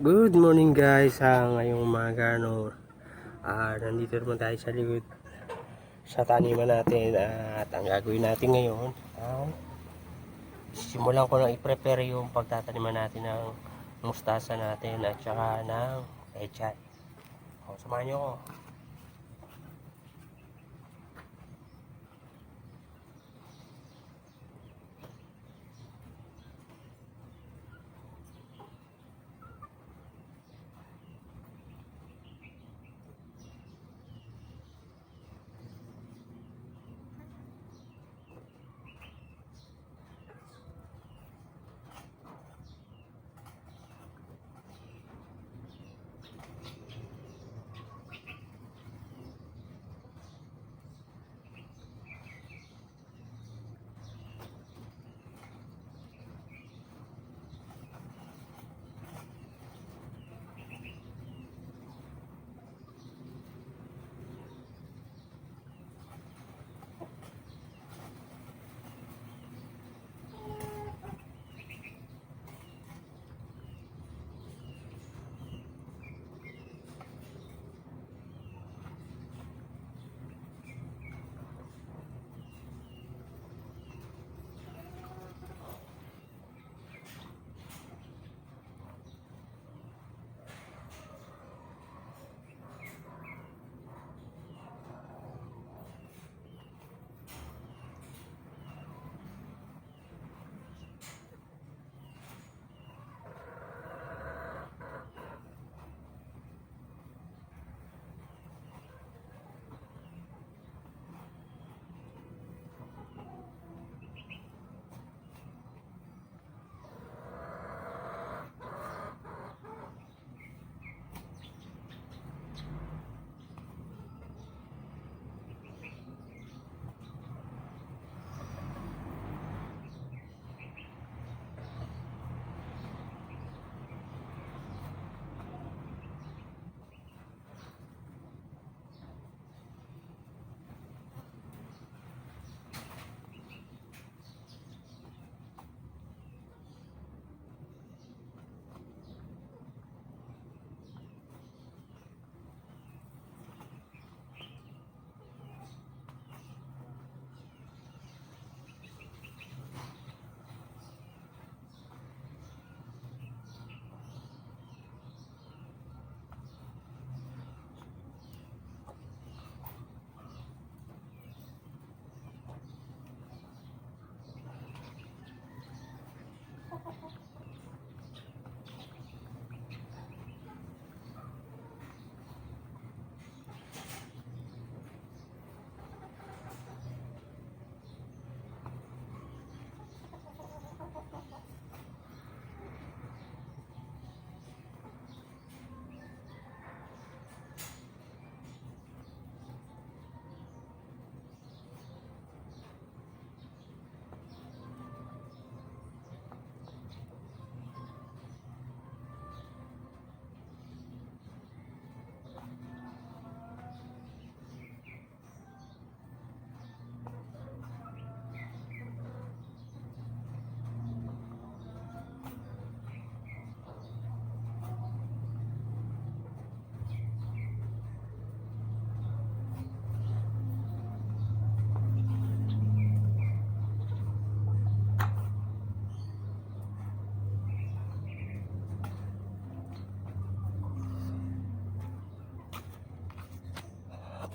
Good morning guys sa ngayong umaga no. Ah, nandito naman tayo sa likod sa taniman natin at ang gagawin natin ngayon ay simulan ko na i-prepare yung pagtataniman natin ng mustasa natin at saka ng echay. O, samahan nyo ko.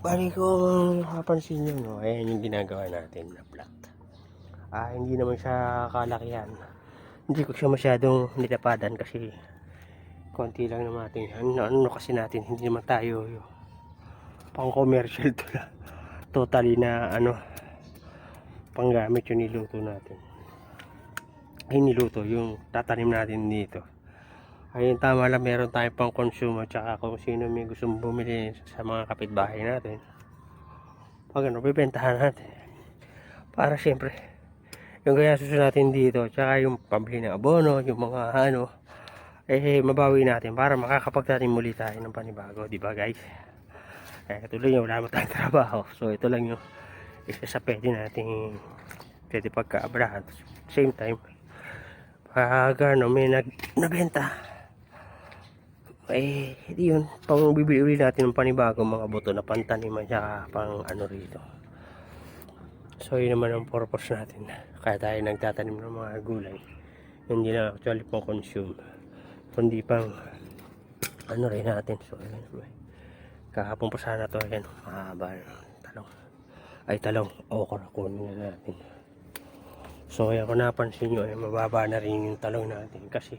Bali kung mapapansin nyo, no, ayan yung ginagawa natin na plot. Ah, hindi naman siya kalakihan. Hindi ko siya masyadong nilapadan kasi konti lang naman natin. Ano, ano kasi natin, hindi naman tayo yung pang commercial to na. Totally na ano, panggamit yung niluto natin. Ay niluto, yung tatanim natin dito. Ayun tama lang meron tayong pang consume at saka kung sino may gustong bumili sa mga kapitbahay natin. Pag ano, bibentahan natin. Para siyempre, yung kaya susunod natin dito, tsaka yung pambili ng abono, yung mga ano, eh mabawi natin para makakapagtanim muli tayo ng panibago, di ba guys? Eh katulad nyo, wala mo tayong trabaho. So ito lang yung isa sa pwede nating pwede pagkaabrahan. Same time, pag ano, may nag, nabenta, Eh, di yun. Pang bibili ulit natin ng panibagong mga buto na pantaniman tsaka pang ano rito. So, yun naman ang purpose natin. Kaya tayo nagtatanim ng mga gulay. Hindi na actually pang consume. Kundi pang ano rin natin. So, yun naman. Kahapon pa sana to. Ayan, mahaba. Talong. Ay, talong. Okra. Kunin na natin. So, ayan, kung napansin nyo, ay mababa na rin yung talong natin. Kasi,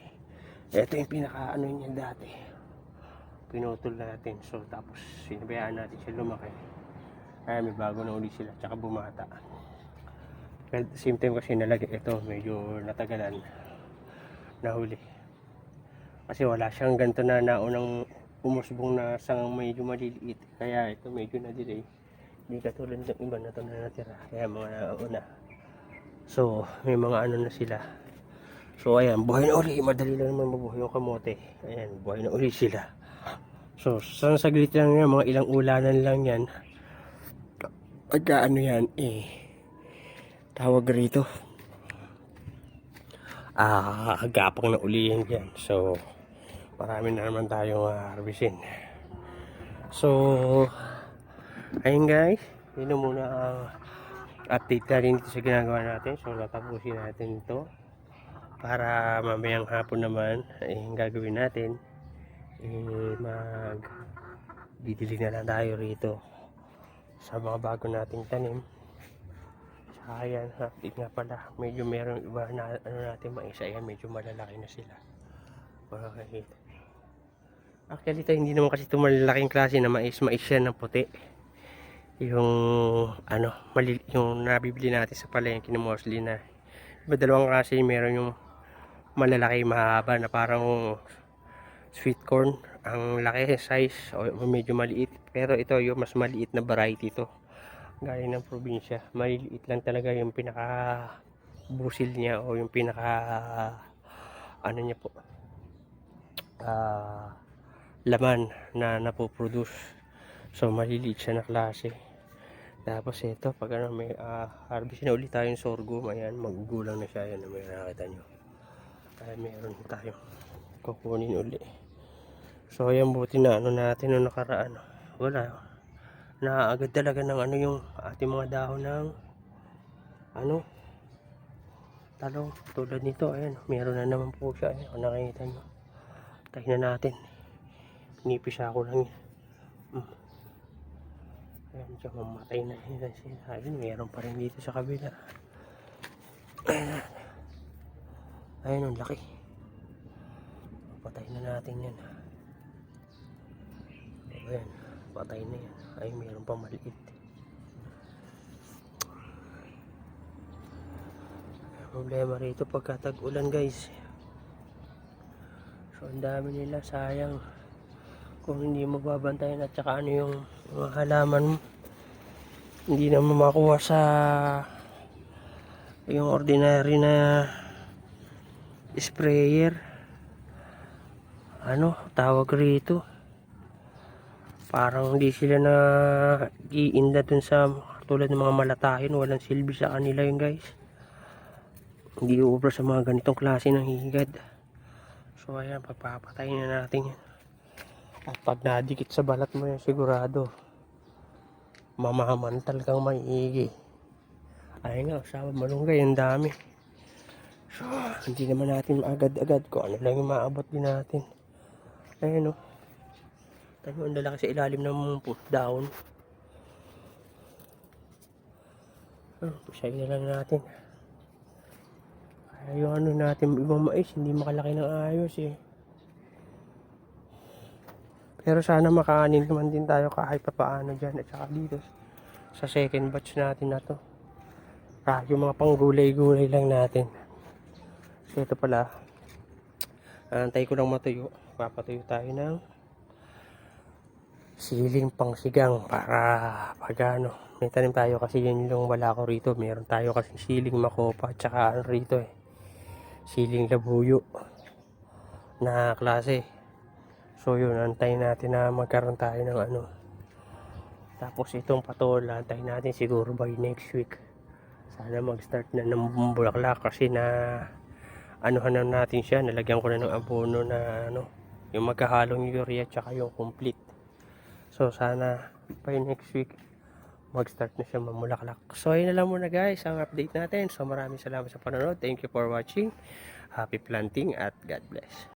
ito yung pinaka ano niya dati. Pinutol natin. So, tapos, sinabayaan natin siya lumaki. Kaya may bago na uli sila. Tsaka bumata. At the same time kasi nalagay ito, medyo natagalan. Nahuli. Kasi wala siyang ganito na naunang umusbong na sang medyo maliliit. Kaya ito medyo na-delay. Hindi katulad ng iba na ito na natira. Kaya mga nauna. So, may mga ano na sila. So, ayan, buhay na uli. Madali lang naman mabuhay yung kamote. Ayan, buhay na uli sila. So, sa saglit lang yan, mga ilang ulanan lang yan. Pagka ano yan, eh, tawag rito. Ah, agapang na uli yan. So, marami na naman tayong harvestin. So, ayun guys, yun na muna ang update na rin sa ginagawa natin. So, tatapusin natin ito. Para mamayang hapon naman, eh, gagawin natin, eh, mag didili na lang tayo rito sa mga bago nating tanim. Saka yan, update nga pala, medyo meron iba na ano natin mais, ayan, medyo malalaki na sila. Makakakita. Actually, ito hindi naman kasi ito malalaking klase na mais, mais yan ng puti yung ano mali, yung nabibili natin sa palengke ng mostly na iba dalawang klase meron yung malalaki mahaba na parang sweet corn. Ang laki size o medyo maliit. Pero ito yung mas maliit na variety ito gaya ng probinsya maliliit lang talaga yung pinaka busil niya o yung pinaka ano niya po ah laman na napoproduce. So maliliit siya na klase. Tapos ito, pag ano, may uh, harvest na ulit tayong sorghum, ayan, magugulang na siya, ayan, may nakita nyo. Kaya meron tayo kukunin uli. So, ayan, buti na, ano natin, no nakaraan, wala, naaagad talaga ng ano yung ating mga dahon ng, ano, talong, tulad nito, ayan, meron na naman po siya, ayan, kung nakikita nyo. Na natin. Pinipisa ko lang yan. Hmm. Ayan, siya mamatay na sila. Ayun, meron pa rin dito sa kabila. Ayan. Ayun, ang laki. Patay na natin yan. Ayan, patay na yan. Ay, meron pa maliit. Problema rito pagka tag-ulan guys. So, ang dami nila, sayang kung hindi mo babantayan at saka ano yung mga halaman mo hindi naman makuha sa yung ordinary na sprayer ano tawag rito parang hindi sila na iinda dun sa tulad ng mga malatahin walang silbi sa kanila yun guys hindi ubra sa mga ganitong klase ng higad so ayan pagpapatayin na natin yan at pag nadikit sa balat mo yan, sigurado, mamamantal kang maigi. Ay nga, usawa malunggay, ang dami. So, hindi naman natin agad-agad ko ano lang yung maabot din natin. Ayan o. Tayo ang lalaki sa ilalim ng down. Hmm, pusay na lang natin. Kaya yung ano natin, ibang mais, hindi makalaki ng ayos eh. Pero sana makaanin naman din tayo kahit pa paano dyan at saka dito sa second batch natin na to. Ah, yung mga panggulay-gulay lang natin. So ito pala, antay ko lang matuyo. Papatuyo tayo ng siling pangsigang para pag ano, may tanim tayo kasi yun yung wala ko rito. Meron tayo kasi siling makopa at saka ano rito eh. Siling labuyo na klase. So yun, antayin natin na magkaroon tayo ng ano. Tapos itong patola, antayin natin siguro by next week. Sana mag-start na ng bulaklak kasi na anuhan na natin siya. Nalagyan ko na ng abono na ano, Yung magkahalong urea tsaka yung complete. So sana by next week mag-start na siya mamulaklak. So ayun na lang muna guys ang update natin. So maraming salamat sa panonood. Thank you for watching. Happy planting at God bless.